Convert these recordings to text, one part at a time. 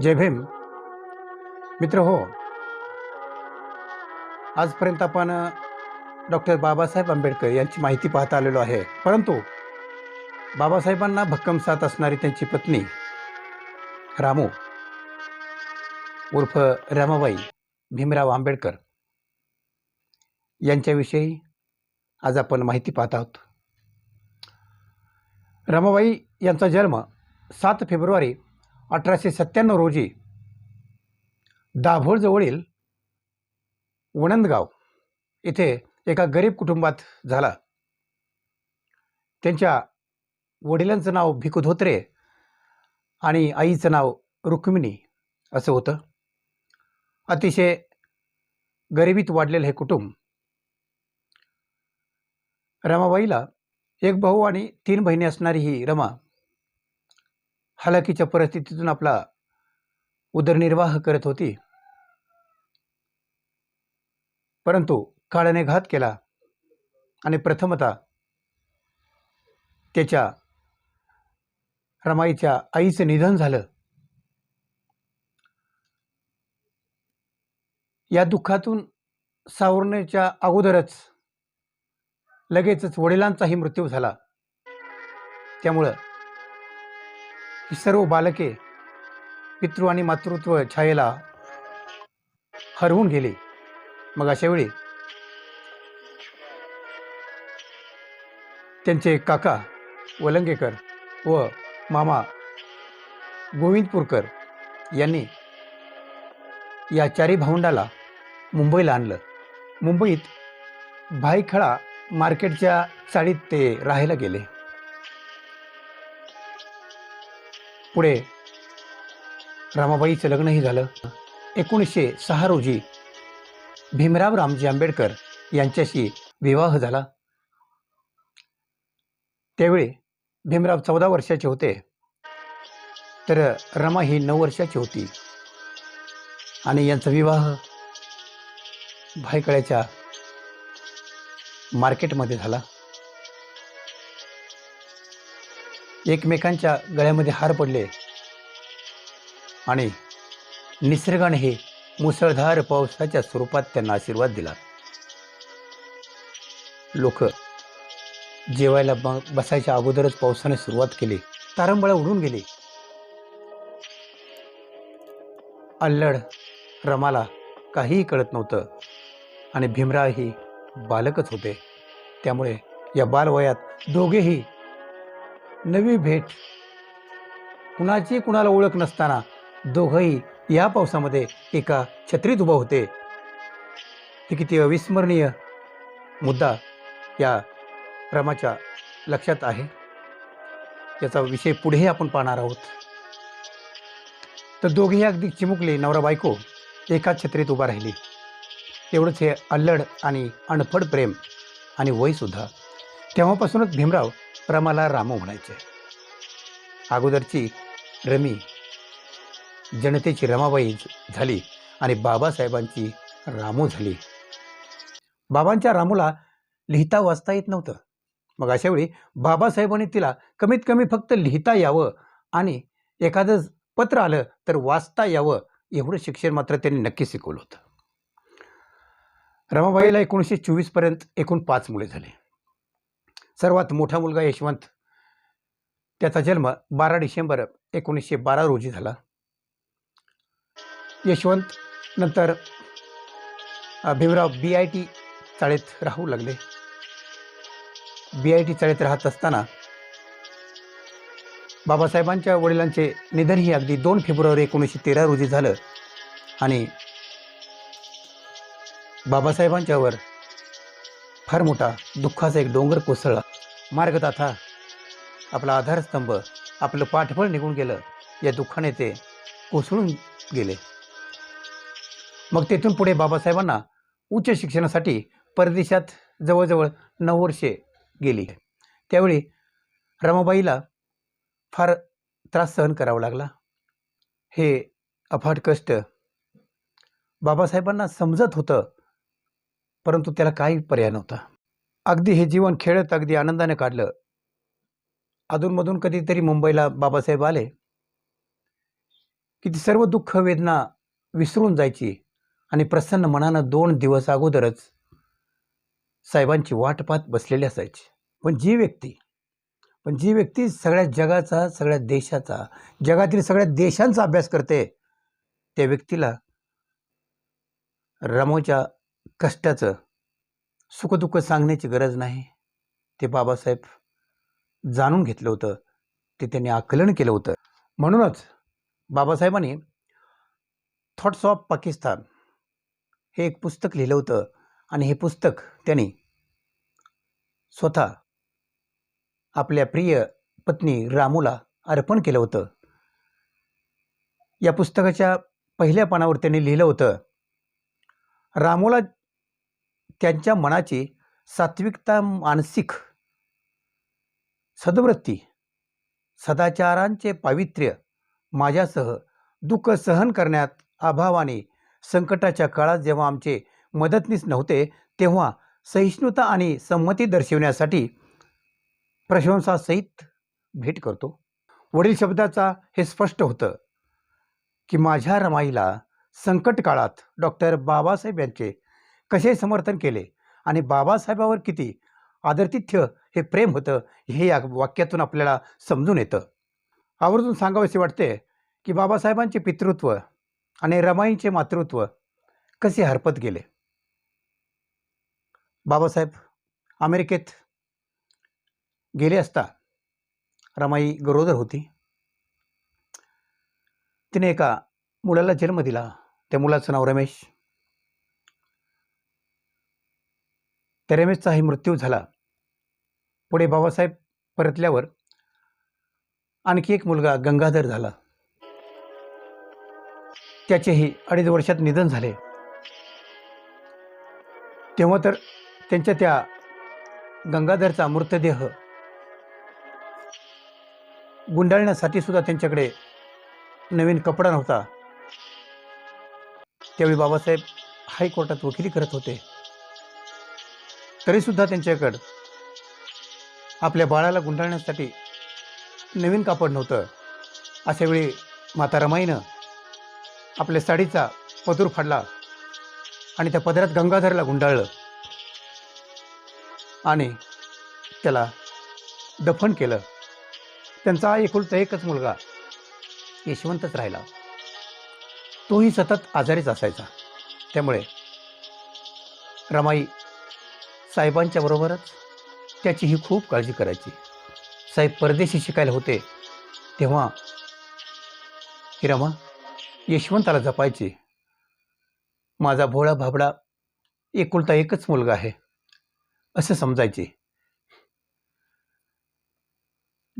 जय भीम. मित्र हो. आजपर्यंत आपण डॉक्टर बाबासाहेब आंबेडकर यांची माहिती पाहता आलेलो आहे. परंतु बाबासाहेबांना भक्कम साथ असणारी त्यांची पत्नी रामू उर्फ रमाबाई भीमराव आंबेडकर यांच्याविषयी आज आपण माहिती पाहत आहोत. रमाबाई यांचा जन्म सात फेब्रुवारी अठराशे सत्त्याण्णव रोजी दाभोळजवळील वणंदगाव येथे एका गरीब कुटुंबात झाला. त्यांच्या वडिलांचं नाव भिकू धोत्रे आणि आईचं नाव रुक्मिणी असं होतं. अतिशय गरिबीत वाढलेलं हे कुटुंब रमाबाईला एक भाऊ आणि तीन बहिणी असणारी ही रमा हलाखीच्या परिस्थितीतून आपला उदरनिर्वाह करत होती. परंतु काळाने घात केला आणि प्रथमता त्याच्या रमाईच्या आईचं निधन झालं. या दुःखातून सावरण्याच्या अगोदरच लगेचच वडिलांचाही मृत्यू झाला. त्यामुळं ही सर्व बालके पितृ आणि मातृत्व छायेला हरवून गेली. मग अशा वेळी त्यांचे काका वलंगेकर व मामा गोविंदपूरकर यांनी या चारी भावंडाला मुंबईला आणलं. मुंबईत भाईखळा मार्केटच्या चाळीत ते राहायला गेले. पुढे रामाबाईचं लग्नही झालं. एकोणीसशे सहा रोजी भीमराव रामजी आंबेडकर यांच्याशी विवाह झाला. त्यावेळी भीमराव चौदा वर्षाचे होते. तर रमा ही नऊ वर्षाची होती. आणि यांचा विवाह भायकळ्याच्या मार्केटमध्ये झाला. एकमेकांच्या गळ्यामध्ये हार पडले. आणि निसर्गाने हे मुसळधार पावसाच्या स्वरूपात त्यांना आशीर्वाद दिला. लोक जेवायला बसायच्या अगोदरच पावसाने सुरुवात केली. तारंबळा उडून गेली. अल्लड रमाला काहीही कळत नव्हतं. आणि भीमराव ही बालकच होते. त्यामुळे या बालवयात दोघेही नवी भेट. कुणाची कुणाला ओळख नसताना दोघंही या पावसामध्ये एका छत्रीत उभं होते. हे किती अविस्मरणीय मुद्दा या रमाच्या लक्षात आहे. याचा विषय पुढेही आपण पाहणार आहोत. तर दोघेही अगदी चिमुकले नवरा बायको एकाच छत्रीत उभा राहिली. तेवढंच हे अल्लड आणि अनफड प्रेम आणि वयसुद्धा तेव्हापासूनच भीमराव रमाला रामू म्हणायचे. अगोदरची रमी जनतेची रमाबाई झाली आणि बाबासाहेबांची रामू झाली. बाबांच्या रामूला लिहिता वाचता येत नव्हतं. मग अशावेळी बाबासाहेबांनी तिला कमीत कमी फक्त लिहिता यावं आणि एखादं पत्र आलं तर वाचता यावं एवढं शिक्षण मात्र त्यांनी नक्की शिकवलं होतं. रमाबाईला एकोणीसशे चोवीसपर्यंत एकूण पाच मुले झाले. सर्वात मोठा मुलगा यशवंत. त्याचा जन्म बारा डिसेंबर एकोणीसशे बारा रोजी झाला. यशवंत नंतर भीमराव बी आय टी चाळीत राहू लागले. बी आय टी चाळीत राहत असताना बाबासाहेबांच्या वडिलांचे निधनही अगदी दोन फेब्रुवारी एकोणीसशे तेरा रोजी झालं आणि बाबासाहेबांच्यावर फार मोठा दुःखाचा एक डोंगर कोसळला. मार्गदाथा आपला आधारस्तंभ आपलं पाठबळ निघून गेलं या दुःखाने ते कोसळून गेले. मग तेथून पुढे बाबासाहेबांना उच्च शिक्षणासाठी परदेशात जवळजवळ नऊ वर्षे गेली. त्यावेळी रमाबाईला फार त्रास सहन करावा लागला. हे अफाट कष्ट बाबासाहेबांना समजत होतं परंतु त्याला काही पर्याय नव्हता. अगदी हे जीवन खेळत अगदी आनंदाने काढलं. अधूनमधून कधीतरी मुंबईला बाबासाहेब आले. की ती सर्व दुःख वेदना विसरून जायची आणि प्रसन्न मनानं दोन दिवस अगोदरच साहेबांची वाट पाहत बसलेली असायची. पण जी व्यक्ती पण जी व्यक्ती सगळ्या जगाचा सगळ्या देशाचा जगातील सगळ्या देशांचा अभ्यास करते त्या व्यक्तीला रमोच्या कष्टाचं सुखदुःख सांगण्याची गरज नाही. ते बाबासाहेब जाणून घेतलं होतं. ते त्यांनी आकलन केलं होतं. म्हणूनच बाबासाहेबांनी थॉट्स ऑफ पाकिस्तान हे एक पुस्तक लिहिलं होतं आणि हे पुस्तक त्यांनी स्वतः आपल्या प्रिय पत्नी रामूला अर्पण केलं होतं. या पुस्तकाच्या पहिल्या पानावर त्यांनी लिहिलं होतं रामूला त्यांच्या मनाची सात्विकता मानसिक सदवृत्ती सदाचारांचे पावित्र्य माझ्यासह दुःख सहन करण्यात अभावाने संकटाच्या काळात जेव्हा आमचे मदतनीस नव्हते तेव्हा सहिष्णुता आणि संमती दर्शवण्यासाठी प्रशंसासहित भेट करतो. वडील शब्दाचा हे स्पष्ट होतं की माझ्या रमाईला संकट काळात डॉक्टर बाबासाहेब यांचे कसे समर्थन केले? आणि बाबासाहेबावर किती आदरतिथ्य हे प्रेम होतं हे या वाक्यातून आपल्याला समजून येतं. आवर्जून सांगावेसे वाटते की बाबासाहेबांचे पितृत्व आणि रमाईचे मातृत्व कसे हरपत गेले? बाबासाहेब अमेरिकेत गेले असता रमाई गरोदर होती. तिने एका मुलाला जन्म दिला. त्या मुलाचं नाव रमेश. त्या रमेशचाही मृत्यू झाला. पुढे बाबासाहेब परतल्यावर आणखी एक मुलगा गंगाधर झाला. त्याचेही अडीच वर्षात निधन झाले. तेव्हा तर त्यांच्या त्या गंगाधरचा मृतदेह गुंडाळण्यासाठी सुद्धा त्यांच्याकडे नवीन कपडा नव्हता. त्यावेळी बाबासाहेब हायकोर्टात वकिली करत होते. तरीसुद्धा त्यांच्याकडं आपल्या बाळाला गुंडाळण्यासाठी नवीन कापड नव्हतं. अशावेळी माता रमाईनं आपल्या साडीचा पदूर फाडला आणि त्या पदरात गंगाधरला गुंडाळलं. आणि त्याला दफन केलं. त्यांचा एकुलता एकच मुलगा यशवंतच राहिला. तोही सतत आजारीच असायचा. त्यामुळे रमाई साहेबांच्या बरोबरच त्याचीही खूप काळजी करायची. साहेब परदेशी शिकायला होते तेव्हा हिरामा यशवंताला जपायचे. माझा भोळा भाबडा एकुलता एकच मुलगा आहे असं समजायचे.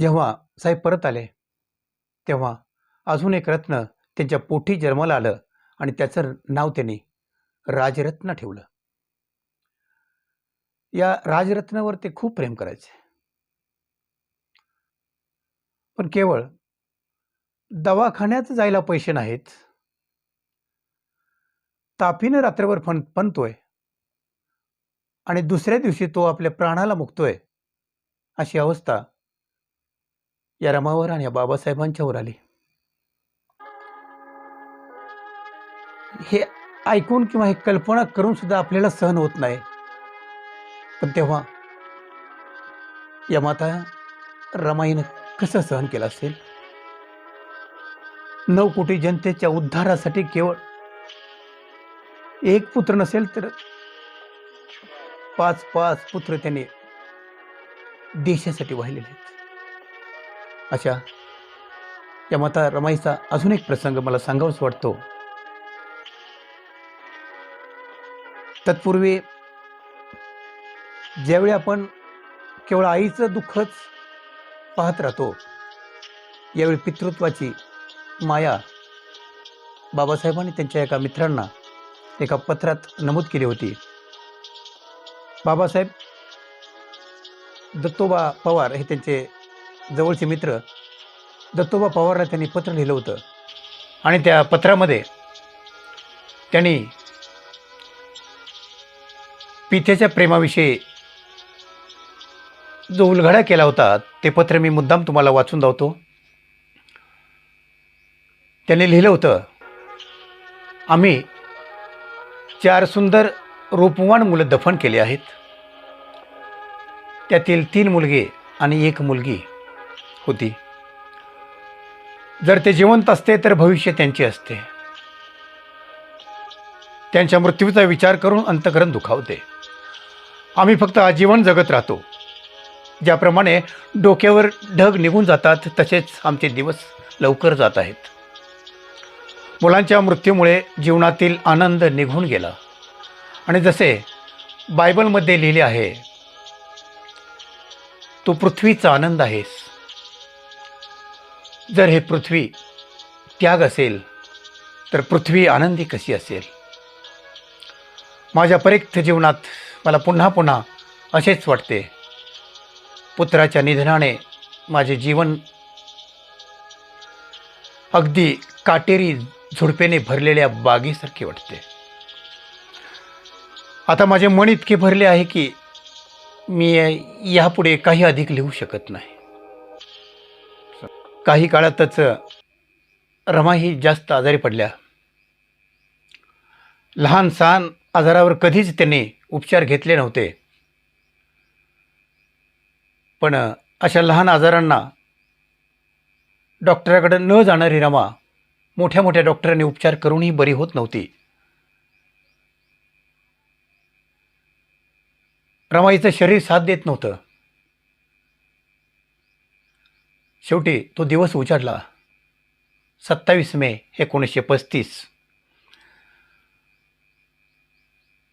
जेव्हा साहेब परत आले तेव्हा अजून एक रत्न त्यांच्या पोठी जन्माला आलं आणि त्याचं नाव त्यांनी राजरत्न ठेवलं. या राजरत्नावर ते खूप प्रेम करायचे. पण केवळ दवाखान्यात जायला पैसे नाहीत. तापीनं रात्रभर फन फनतोय आणि दुसऱ्या दिवशी तो आपल्या प्राणाला मुक्तोय अशी अवस्था या रमावर आणि या बाबासाहेबांच्यावर आली. हे ऐकून किंवा हे कल्पना करून सुद्धा आपल्याला सहन होत नाही. पण तेव्हा या माता रमाईनं कसं सहन केलं असेल? नऊ कोटी जनतेच्या उद्धारासाठी केवळ एक पुत्र नसेल तर पाच पाच पुत्र त्याने देशासाठी वाहिलेले आहेत. अशा या माता रमाईचा अजून एक प्रसंग मला सांगावाच वाटतो. तत्पूर्वी ज्यावेळी आपण केवळ आईचं दुःखच पाहत राहतो यावेळी पितृत्वाची माया बाबासाहेबांनी त्यांच्या एका मित्रांना एका पत्रात नमूद केली होती. बाबासाहेब दत्तोबा पवार हे त्यांचे जवळचे मित्र. दत्तोबा पवारला त्यांनी पत्र लिहिलं होतं आणि त्या पत्रामध्ये त्यांनी पित्याच्या प्रेमाविषयी जो उलघडा केला होता ते पत्र मी मुद्दाम तुम्हाला वाचून धावतो त्याने लिहिलं होतं आम्ही चार सुंदर रूपवान मुलं दफन केली आहेत. त्यातील तीन मुलगे आणि एक मुलगी होती. जर ते जिवंत असते तर भविष्य त्यांचे असते. त्यांच्या मृत्यूचा विचार करून अंतकरण दुखावते. आम्ही फक्त आजीवन जगत राहतो. ज्याप्रमाणे डोक्यावर ढग निघून जातात तसेच आमचे दिवस लवकर जात आहेत. मुलांच्या मृत्यूमुळे जीवनातील आनंद निघून गेला. आणि जसे बायबलमध्ये लिहिले आहे तू पृथ्वीचा आनंद आहेस. जर हे पृथ्वी त्याग असेल तर पृथ्वी आनंदी कशी असेल? माझ्या परिक्त जीवनात मला पुन्हा पुन्हा असेच वाटते. पुत्राच्या निधनाने माझे जीवन अगदी काटेरी झुडपेने भरलेल्या बागेसारखे वाटते. आता माझे मन इतके भरले आहे की मी यापुढे काही अधिक लिहू शकत नाही. काही काळातच रमा ही जास्त आजारी पडल्या. लहान सहान आजारावर कधीच त्यांनी उपचार घेतले नव्हते. पण अशा लहान आजारांना डॉक्टराकडे न जाणारी रमा मोठ्या मोठ्या डॉक्टरांनी उपचार करूनही बरी होत नव्हती. रमाईचं शरीर साथ देत नव्हतं. शेवटी तो दिवस उजाडला. सत्तावीस मे एकोणीसशे पस्तीस.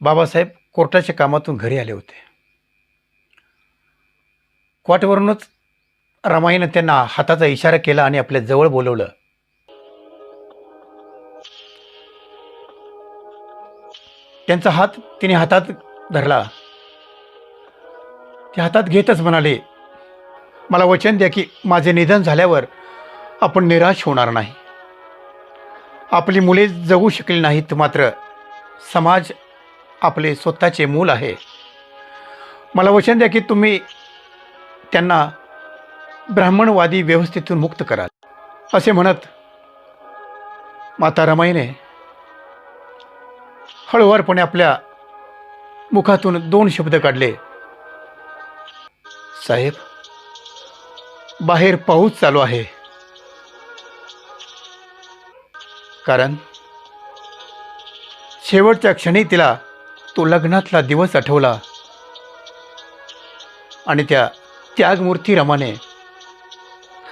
बाबासाहेब कोर्टाच्या कामातून घरी आले होते. वाटेवरूनच रमाईनं त्यांना हाताचा इशारा केला आणि आपल्या जवळ बोलवलं. त्यांचा हात तिने हातात धरला. ते हातात घेतच म्हणाले मला वचन द्या की माझे निधन झाल्यावर आपण निराश होणार नाही. आपली मुले जगू शकली नाहीत मात्र समाज आपले स्वतःचे मूल आहे. मला वचन द्या की तुम्ही त्यांना ब्राह्मणवादी व्यवस्थेतून मुक्त कराल. असे म्हणत माता रमाईने हळुवारपणे आपल्या मुखातून दोन शब्द काढले. साहेब बाहेर पाऊस चालू आहे. कारण शेवटच्या क्षणी तिला तो लग्नातला दिवस आठवला. आणि त्या त्यागमूर्ती रमाने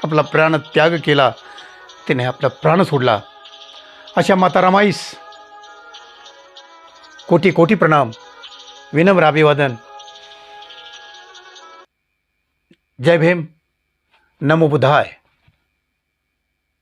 आपला प्राण त्याग केला. तिने आपला प्राण सोडला. अशा माता रमाईस. कोटी कोटी प्रणाम. विनम्र अभिवादन. जय भीम. नमो बुधाय.